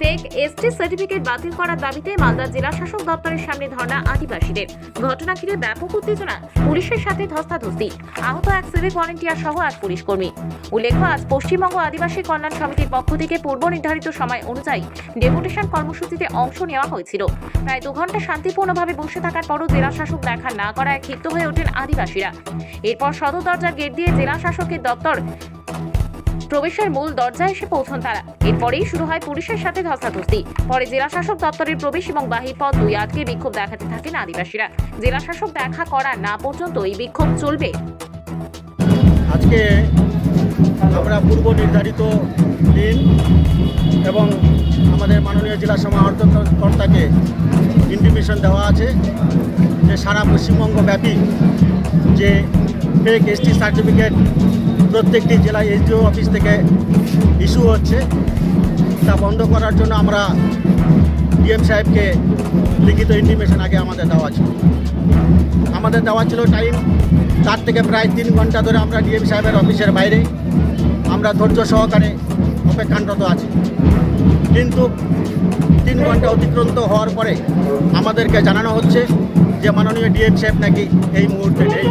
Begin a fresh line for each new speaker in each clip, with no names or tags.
Fake ST certificate বাতিল করার দাবিতে মালদা জেলা শাসক দপ্তরের সামনে ধর্ণা আদিবাসীদের। ঘটনা ঘিরে ব্যাপক উত্তেজনা, পুলিশের সাথে ধস্তাধস্তি। আহত এক সিভিক ভলেন্টিয়ার সহ এক পুলিশ কর্মী উল্লেখ্য, আজ পশ্চিমবঙ্গ আদিবাসী কল্যাণ সমিতির পক্ষ থেকে পূর্ব নির্ধারিত সময় অনুযায়ী ডেপুটেশন কর্মসূচিতে অংশ নেওয়া হয়েছিল। প্রায় দু ঘণ্টা শান্তিপূর্ণভাবে বসে থাকার পরও জেলা শাসক দেখা না করায় ক্ষিপ্ত হয়ে ওঠেন আদিবাসীরা। এরপর সদর দরজার গেট দিয়ে জেলা শাসকের দপ্তর প্রবেশের মূল দরজায় এসে পৌঁছন তারা। এরপরেই শুরু হয় পুলিশের সাথে ধস্তাধস্তি। পরে জেলা শাসক দপ্তরের প্রবেশ এবং বাহির পথ দুই আটকে বিক্ষোভ দেখাতে থাকেন আদিবাসীরা। জেলা শাসক দেখা করা না পর্যন্ত এই বিক্ষোভ চলবে।
আজকে আমরা পূর্ব নির্ধারিত দিন এবং আমাদের মাননীয় জেলা সমাহর্তকর্তাকে ইন্টিমেশন দেওয়া আছে যে সারা পশ্চিমবঙ্গ ব্যাপী যে ফেক এসটি সার্টিফিকেট প্রত্যেকটি জেলায় এসডিও অফিস থেকে ইস্যু হচ্ছে। তা বন্ধ করার জন্য আমরা ডিএম সাহেবকে লিখিত ইন্টিমেশন আগে আমাদের দেওয়া ছিল। আমাদের দেওয়া ছিল টাইম তার থেকে প্রায় তিন ঘণ্টা ধরে আমরা ডিএম সাহেবের অফিসের বাইরে। আমরা ধৈর্য সহকারে অপেক্ষানরত আছি। কিন্তু তিন ঘণ্টা অতিক্রান্ত হওয়ার পরে আমাদেরকে জানানো হচ্ছে যে মাননীয় ডিএম সাহেব নাকি এই মুহূর্তে নেই।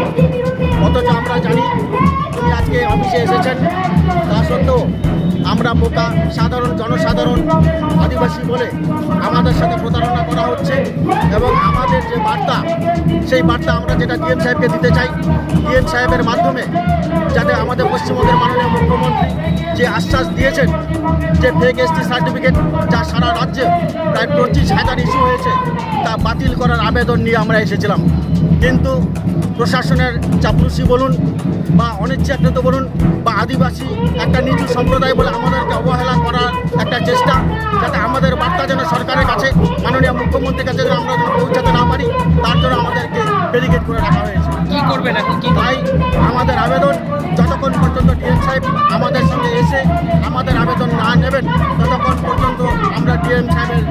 অথচ আমরা জানি আজকে অফিসে এসেছেন। তা সত্ত্বেও আমরা বোকা সাধারণ জনসাধারণ আদিবাসী বলে আমাদের সাথে প্রতারণা করা হচ্ছে এবং আমাদের যে বার্তা, সেই বার্তা আমরা যেটা ডিএম সাহেবকে দিতে চাই, ডিএম সাহেবের মাধ্যমে যাতে আমাদের পশ্চিমবঙ্গের মাননীয় মুখ্যমন্ত্রী যে আশ্বাস দিয়েছেন যে ফেক এসটি সার্টিফিকেট যা সারা রাজ্যে প্রায় পঁচিশ হাজার ইস্যু হয়েছে, তা বাতিল করার আবেদন নিয়ে আমরা এসেছিলাম। কিন্তু প্রশাসনের চাপলুসি বলুন বা অনিচ্ছাকৃত বলুন বা আদিবাসী একটা নিচু সম্প্রদায় বলে আমাদেরকে অবহেলা করার একটা চেষ্টা, যাতে আমাদের বার্তা যেন সরকারের কাছে ব্যারিকেড করে রাখা হয়েছে
কি করবেন এখন? কি
তাই আমাদের আবেদন যতক্ষণ পর্যন্ত ডিএম সাহেব আমাদের সঙ্গে এসে আমাদের আবেদন না নেবেন ততক্ষণ পর্যন্ত আমরা ডিএম সাহেবের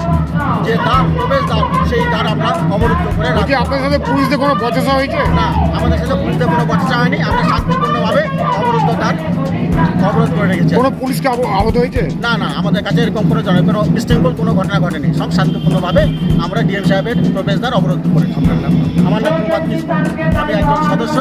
যে দ্বার প্রবেশ দ্বার সেই দ্বার আমরা অবরুদ্ধ করে
কি
রাখি
আপনার সাথে পুলিশদের কোনো বচসা হয়েছে?
না আমাদের সাথে পুলিশদের কোনো বচসা হয়নি আমরা শান্তিপূর্ণভাবে অবরুদ্ধ দ্বার
কোনো পুলিশকে আহত হয়েছে?
না না আমাদের কাছে এরকম কোনো জন কোনো বিশৃঙ্খল কোনো ঘটনা ঘটেনি। সব শান্তিপূর্ণভাবে আমরা ডিএম সাহেবের প্রবেশদ্বার অবরোধ করেছি আমার নাম আমি একজন সদস্য।